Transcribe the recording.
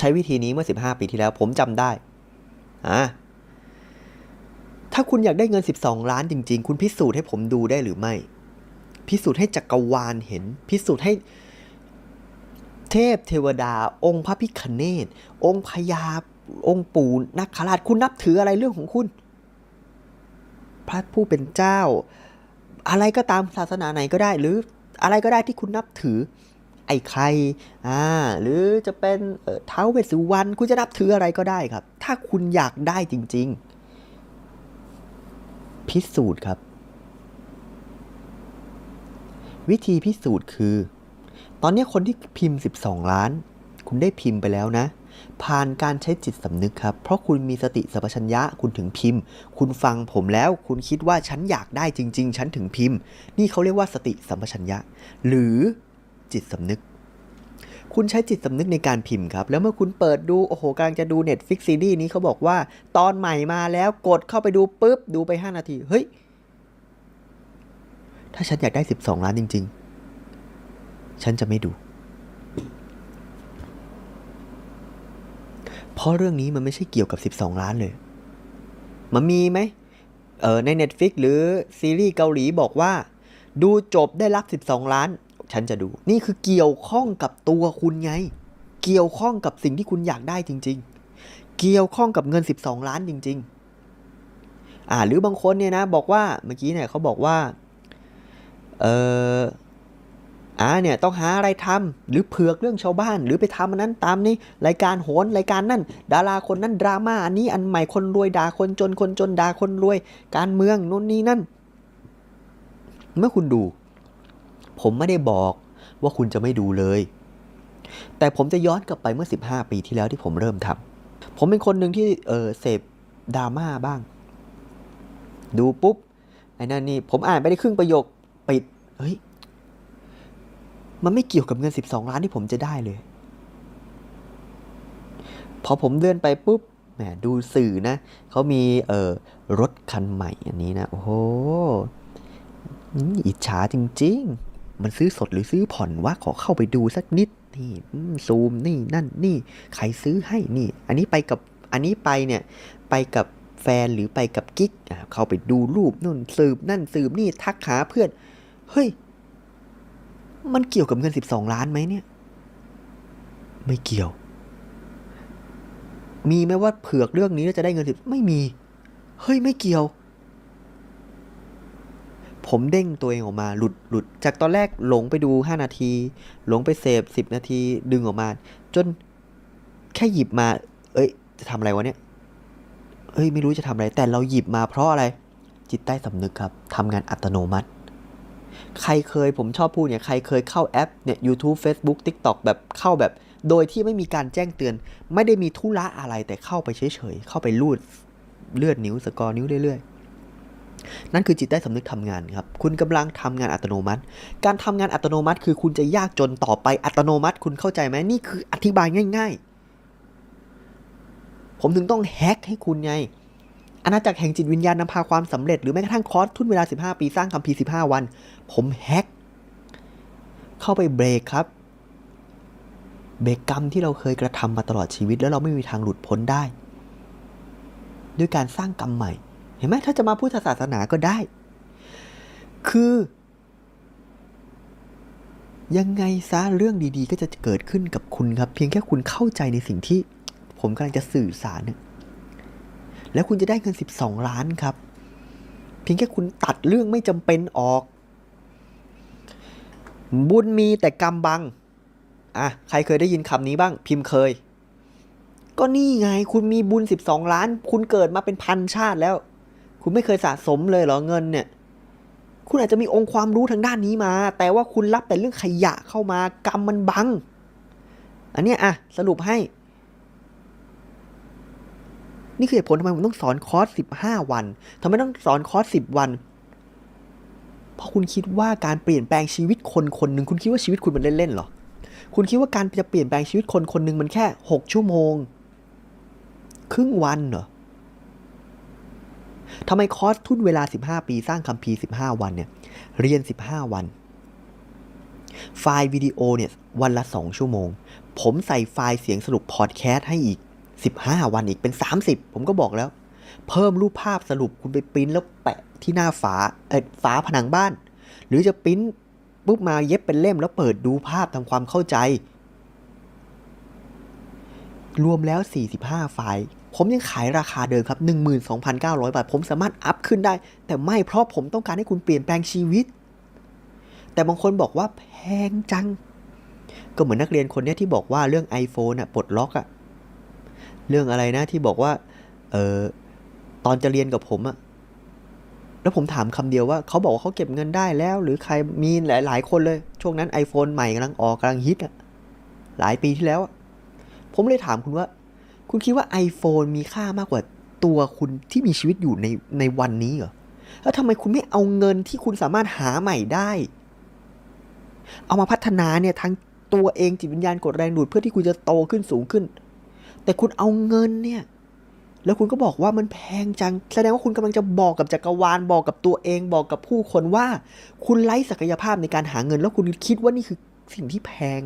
ใช้วิธีนี้เมื่อ 15 ปีที่แล้ว ผมจำได้อะถ้าคุณอยากได้เงิน 12 ล้านจริง ๆ คุณพิสูจน์ให้ผมดูได้หรือไม่ พิสูจน์ให้จักรวาลเห็น พิสูจน์ให้เทพเทวดา องค์พระพิคเนตองค์พญาองค์ปู่นักขราชคุณนับถืออะไรเรื่องของคุณ พระผู้เป็นเจ้า อะไรก็ตามศาสนาไหนก็ได้ หรืออะไรก็ได้ที่คุณนับถือ ไอ้ใครอ่าหรือจะเป็นเท้าเวสสุวรรณคุณจะนับถืออะไรก็ได้ครับ ถ้าคุณอยากได้จริง ๆ พิสูจน์ครับ วิธีพิสูจน์คือ ตอนนี้คนที่พิมพ์ 12 ล้าน คุณได้พิมพ์ไปแล้วนะ ผ่านการใช้จิตสำนึกครับ เพราะคุณมีสติสัมปชัญญะคุณถึงพิมพ์ คุณฟังผมแล้ว คุณคิดว่าฉันอยากได้จริง ๆ ฉันถึงพิมพ์ นี่เขาเรียกว่าสติสัมปชัญญะ หรือ จิตสำนึก คุณใช้จิตสำนึกในการพิมพ์ครับ แล้วเมื่อคุณเปิดดู โอ้โหกำลังจะดู Netflix ซีรีส์นี้เขาบอกว่า ตอนใหม่มาแล้วกดเข้าไปดูปุ๊บ ดูไป 5 นาที เฮ้ย ถ้าฉันอยากได้ 12 ล้านจริง ๆ ฉันจะไม่ดู เพราะเรื่องนี้มันไม่ใช่เกี่ยวกับ 12 ล้านเลย มันมีไหมเออใน Netflix หรือซีรีส์เกาหลีบอกว่า ดูจบได้รับ 12 ล้าน ฉันจะดู นี่คือเกี่ยวข้องกับตัวคุณไง เกี่ยวข้องกับสิ่งที่คุณอยากได้จริง ๆ เกี่ยวข้องกับเงิน 12 ล้านจริง ๆ อ่า หรือบางคนเนี่ยนะ บอกว่าเมื่อกี้เนี่ยเขาบอกว่า เอออ่าเนี่ยต้องหาอะไรทำหรือเผือกเรื่องชาวบ้าน หรือไปทำอันนั้นตามนี้รายการโหนรายการนั่น ดาราคนนั้นดราม่าอันนี้อันใหม่คนรวยด่าคนจนคนจนด่าคนรวย การเมืองนู่นนี่นั่น เมื่อคุณดู ผมไม่ได้บอกว่าคุณจะไม่ดูเลย แต่ผมจะย้อนกลับไปเมื่อ 15 ปีที่แล้วที่ผมเริ่มทำผมเป็นคนหนึ่งที่เออเสพดราม่าบ้าง ดูปุ๊บไอ้นั่นนี่ผมอ่านไปได้ครึ่งประโยคปิดเฮ้ยมันไม่เกี่ยวกับเงิน 12 ล้านที่ผมจะได้เลย พอผมเดินไปปุ๊บแหมดูสื่อนะ เขามีเอ่อรถคันใหม่อันนี้นะ โอ้โหอิจฉาจริง ๆ มันซื้อสดหรือซื้อผ่อนวะขอเข้าไปดูสักนิดนี่ซูมนี่นั่นนี่ใครซื้อให้นี่ อันนี้ไปกับอันนี้ไปเนี่ยไปกับแฟนหรือไปกับกิ๊กอะเข้าไปดูรูปนู่นสืบนั่นสืบนี่ทักหาเพื่อน เฮ้ย มันเกี่ยวกับเงิน 12 ล้านไหมเนี่ย ไม่เกี่ยว มีไหมว่าเผือกเรื่องนี้แล้วจะได้เงินสิบไม่มี เฮ้ยไม่เกี่ยว ผมเด้งตัวเองออกมาหลุดหลุด จากตอนแรกหลงไปดู 5 นาที หลงไปเสพ 10 นาทีดึงออกมา จนแค่หยิบมา เอ้ย จะทำอะไรวะเนี่ยเอ้ย ไม่รู้จะทำอะไร แต่เราหยิบมาเพราะอะไร จิตใต้สำนึกครับทำงานอัตโนมัติ ใครเคยผมชอบพูดเนี่ย ใครเคยเข้าแอปเนี่ย YouTube Facebook TikTok แบบเข้าแบบ โดยที่ไม่มีการแจ้งเตือน ไม่ได้มีธุระอะไรแต่เข้าไปเฉยๆเข้าไปลูดเลือนนิ้วสกอร์นิ้วเรื่อยๆ นั่นคือจิตใต้สำนึกทำงานครับ คุณกำลังทำงานอัตโนมัติ การทำงานอัตโนมัติ คือคุณจะยากจนต่อไปอัตโนมัติ คุณเข้าใจไหมนี่คืออธิบายง่าย ๆ ผมถึงต้องแฮกให้คุณไงอาณาจักรแห่งจิตวิญญาณนำพาความสำเร็จหรือแม้กระทั่งคอร์สทุนเวลา 15 ปีสร้างคัมภีร์ 15 วัน ผมแฮกเข้าไปเบรกครับ เบรกกรรมที่เราเคยกระทำมาตลอดชีวิต แล้วเราไม่มีทางหลุดพ้นได้ ด้วยการสร้างกรรมใหม่ เห็นไหมถ้าจะมาพุทธศาสนาก็ได้ คือ ยังไงซะเรื่องดีๆ ก็จะเกิดขึ้นกับคุณครับ เพียงแค่คุณเข้าใจในสิ่งที่ ผมกำลังจะสื่อสารเนี่ยแล้วคุณจะได้เงิน 12 ล้านครับ เพียงแค่คุณตัดเรื่องไม่จำเป็นออก บุญมีแต่กรรมบัง อะ ใครเคยได้ยินคำนี้บ้าง พิมพ์เคย ก็นี่ไง คุณมีบุญ 12 ล้าน คุณเกิดมาเป็นพันชาติแล้ว คุณไม่เคยสะสมเลยเหรอเงินเนี่ย คุณอาจจะมีองค์ความรู้ทางด้านนี้มา แต่ว่าคุณรับแต่เรื่องขยะเข้ามากรรมมันบัง อันเนี้ยอะสรุปให้ นี่คือเหตุผลทำไมผมต้องสอนคอร์ส15วันทำไมต้องสอนคอร์ส10วันเพราะคุณคิดว่าการเปลี่ยนแปลงชีวิตคนคนหนึ่งคุณคิดว่าชีวิตคุณมันเล่นๆหรอ คุณคิดว่าการจะเปลี่ยนแปลงชีวิตคนคนหนึ่งมันแค่ 6 ชั่วโมง ครึ่งวันเหรอ ทำไมคอร์สทุนเวลา 15 ปีสร้างคัมภีร์15 วันเนี่ย เรียน 15 วัน ไฟล์วิดีโอเนี่ยวันละ 2 ชั่วโมง ผมใส่ไฟล์เสียงสรุปพอดแคสต์ให้อีก 15 วันอีกเป็น 30 ผมก็บอกแล้ว เพิ่มรูปภาพสรุปคุณไปปริ้นแล้วแปะที่หน้าฝาเออฝาผนังบ้าน หรือจะปริ้นปุ๊บมาเย็บเป็นเล่มแล้วเปิดดูภาพทำความเข้าใจ รวมแล้ว 45 ไฟล์ ผมยังขายราคาเดิมครับ 12,900 บาท ผมสามารถอัพขึ้นได้ แต่ไม่เพราะผมต้องการให้คุณเปลี่ยนแปลงชีวิต แต่บางคนบอกว่าแพงจัง ก็เหมือนนักเรียนคนเนี้ยที่บอกว่าเรื่อง iPhone อะปลดล็อกอะเรื่องอะไรนะที่บอกว่าเออตอนจะเรียนกับผมอะแล้วผมถามคำเดียวว่าเขาบอกว่าเขาเก็บเงินได้แล้ว หรือใครมีหลาย ๆ คนเลย ช่วงนั้น iPhone ใหม่กำลังออกกำลังฮิตอะหลายปีที่แล้วอะผมเลยถามคุณว่า คุณคิดว่า iPhone มีค่ามากกว่าตัวคุณที่มีชีวิตอยู่ในในวันนี้เหรอ แล้วทำไมคุณไม่เอาเงินที่คุณสามารถหาใหม่ได้ เอามาพัฒนาเนี่ยทั้งตัวเองจิตวิญญาณกดแรงดูดเพื่อที่คุณจะโตขึ้นสูงขึ้น แต่คุณเอาเงินเนี่ย แล้วคุณก็บอกว่ามันแพงจัง แสดงว่าคุณกำลังจะบอกกับจักรวาลบอกกับตัวเองบอกกับผู้คนว่า คุณไร้ศักยภาพในการหาเงิน แล้วคุณคิดว่านี่คือสิ่งที่แพง